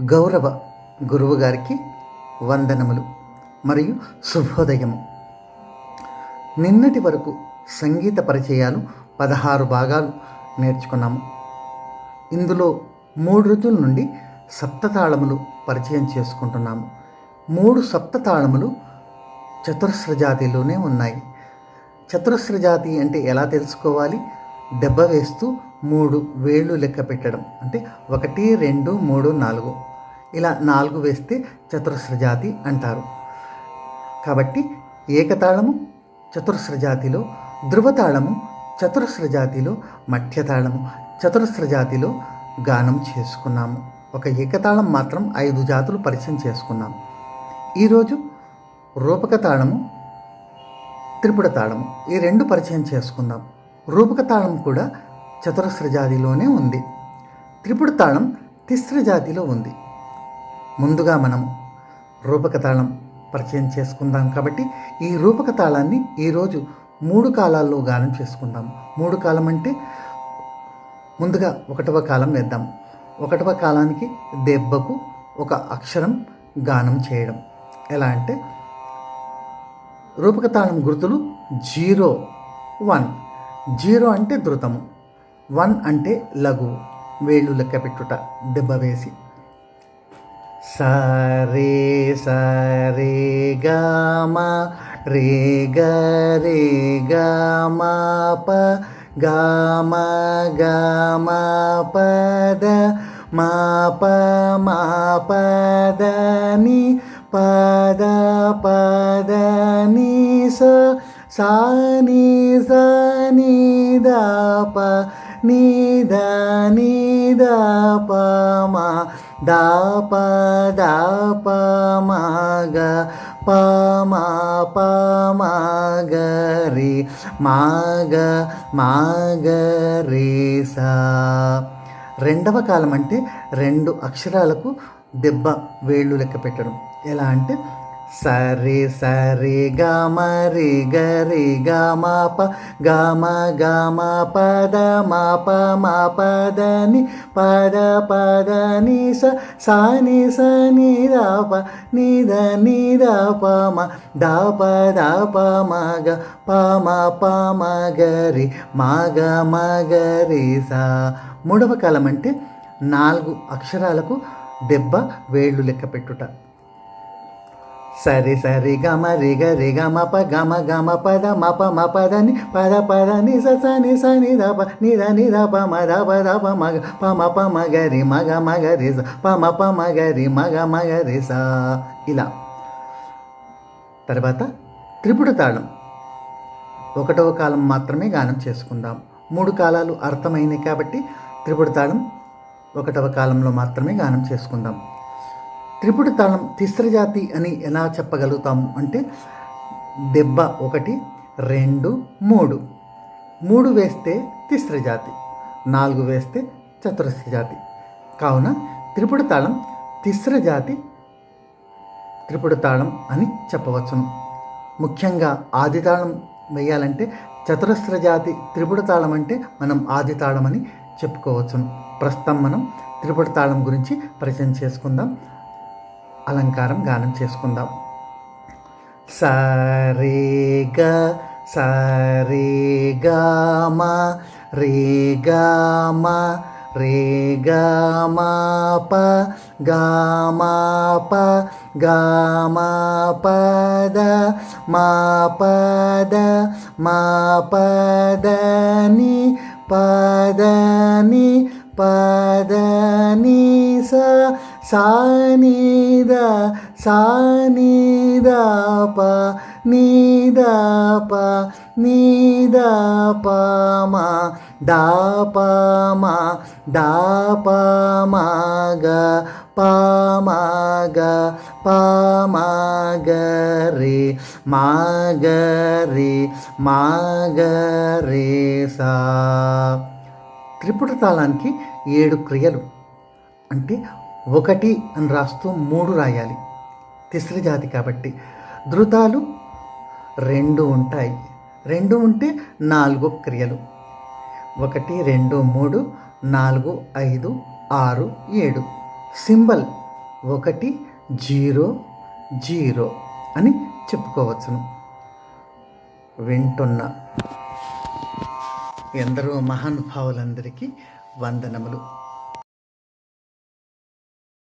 గౌరవ గురువుగారికి వందనములు మరియు శుభోదయము. నిన్నటి వరకు సంగీత పరిచయాలు పదహారు భాగాలు నేర్చుకున్నాము. ఇందులో మూడు రుతుల నుండి సప్తతాళములు పరిచయం చేసుకుంటున్నాము. మూడు సప్తతాళములు చతురస్ర జాతిలోనే ఉన్నాయి. చతురస్ర జాతి అంటే ఎలా తెలుసుకోవాలి? దెబ్బ వేస్తూ మూడు వేళ్ళు లెక్క పెట్టడం. అంటే ఒకటి రెండు మూడు నాలుగు. ఇలా నాలుగు వేస్తే చతురస్ర జాతి అంటారు. కాబట్టి ఏకతాళము చతురస్ర జాతిలో ధృవతాళము చతురస్ర జాతిలో మధ్యతాళము చతురస్ర జాతిలో గానం చేసుకున్నాము. ఒక ఏకతాళం మాత్రం ఐదు జాతులు పరిచయం చేసుకున్నాం. ఈరోజు రూపక తాళము త్రిపుడ తాళము ఈ రెండు పరిచయం చేసుకుందాం. రూపక తాళం కూడా చతురస్ర జాతిలోనే ఉంది. త్రిపుడు తాళం తిస్ర జాతిలో ఉంది. ముందుగా మనం రూపక తాళం పరిచయం చేసుకుందాం కాబట్టి ఈ రూపక తాళాన్ని ఈరోజు మూడు కాలాల్లో గానం చేసుకుందాం. మూడు కాలం అంటే ముందుగా ఒకటవ కాలం వేద్దాం. ఒకటవ కాలానికి దెబ్బకు ఒక అక్షరం గానం చేయడం. ఎలా అంటే రూపక తాళం గుర్తులు జీరో వన్. జీరో అంటే ధృతము. వన్ అంటే లఘు వేళ్ళు లెక్క పెట్టుట దెబ్బ వేసి. సరే సరే గమా రే గ రే గామ ప గామ గామ పద మా ప మా పదని పద పదని స సా ని ని ద ప నీద నీద ని దాప దాప మా ద ప మాగ ప గ రే సా. రెండవ కాలం అంటే రెండు అక్షరాలకు దెబ్బ వేళ్ళు లెక్క పెట్టడం. ఎలా అంటే సరే సరే గామ రే గ రే గామ ప గామ గామ పద మా ప మా పద ని పద ద ని స సా ని స ని ద ప ని ద ని ద ప మ ద ప ద ప మ గ ప మ ప మ గ రి మా గ మ గ రి సా. మూడవ కాలం అంటే నాలుగు అక్షరాలకు దెబ్బ వేళ్ళు లెక్క పెట్టుట. సరి సరి గమ రి గ రి గ మ ప గమ గమ పద మ ప మ పద ని పద పద ని స స ని స ని ద ప ని ద ని ద ప మ ద ప ద ప మ గ ప మ ప మ గ రి మ గ మ గ రి స ప మ ప మ గ రి మ గ మ గ రి స. ఇలా. తర్వాత త్రిపుట తాళం. ఒకటవ కాలం మాత్రమే గానం చేసుకుందాం. మూడు కాలాలు అర్థమైనవి కాబట్టి త్రిపుట తాళం ఒకటవ కాలంలో మాత్రమే గానం చేసుకుందాం. త్రిపుట తాళం తిస్రజాతి అని ఎలా చెప్పగలుగుతాము అంటే దెబ్బ ఒకటి రెండు మూడు. మూడు వేస్తే తిస్రజాతి నాలుగు వేస్తే చతురస్ర జాతి. కావున త్రిపుట తాళం తిస్ర జాతి త్రిపుట తాళం అని చెప్పవచ్చును. ముఖ్యంగా ఆది తాళం వేయాలంటే చతురస్ర జాతి త్రిపుట తాళం అంటే మనం ఆది తాళం అని చెప్పుకోవచ్చును. ప్రస్తుతం మనం త్రిపుట తాళం గురించి పరిచయం చేసుకుందాం. అలంకారం గానం చేసుకుందాం. సరే గ సరే రేగామాప రే గామ రే గామ ప గామ పద మా పద మా పద ని పద ని స సా ని సా ని ద ప ని ప ని ద ప మ ద ప రే మా గ రే మాగ రే సా. త్రిపుట తాళానికి ఏడు క్రియలు. అంటే ఒకటి అని రాస్తూ మూడు రాయాలి. తిసిరి జాతి కాబట్టి. ధృతాలు రెండు ఉంటాయి. రెండు ఉంటే నాలుగు క్రియలు. ఒకటి రెండు మూడు నాలుగు ఐదు ఆరు ఏడు. సింబల్ ఒకటి జీరో జీరో అని చెప్పుకోవచ్చును. వింటున్న ఎందరో మహానుభావులందరికీ వందనములు.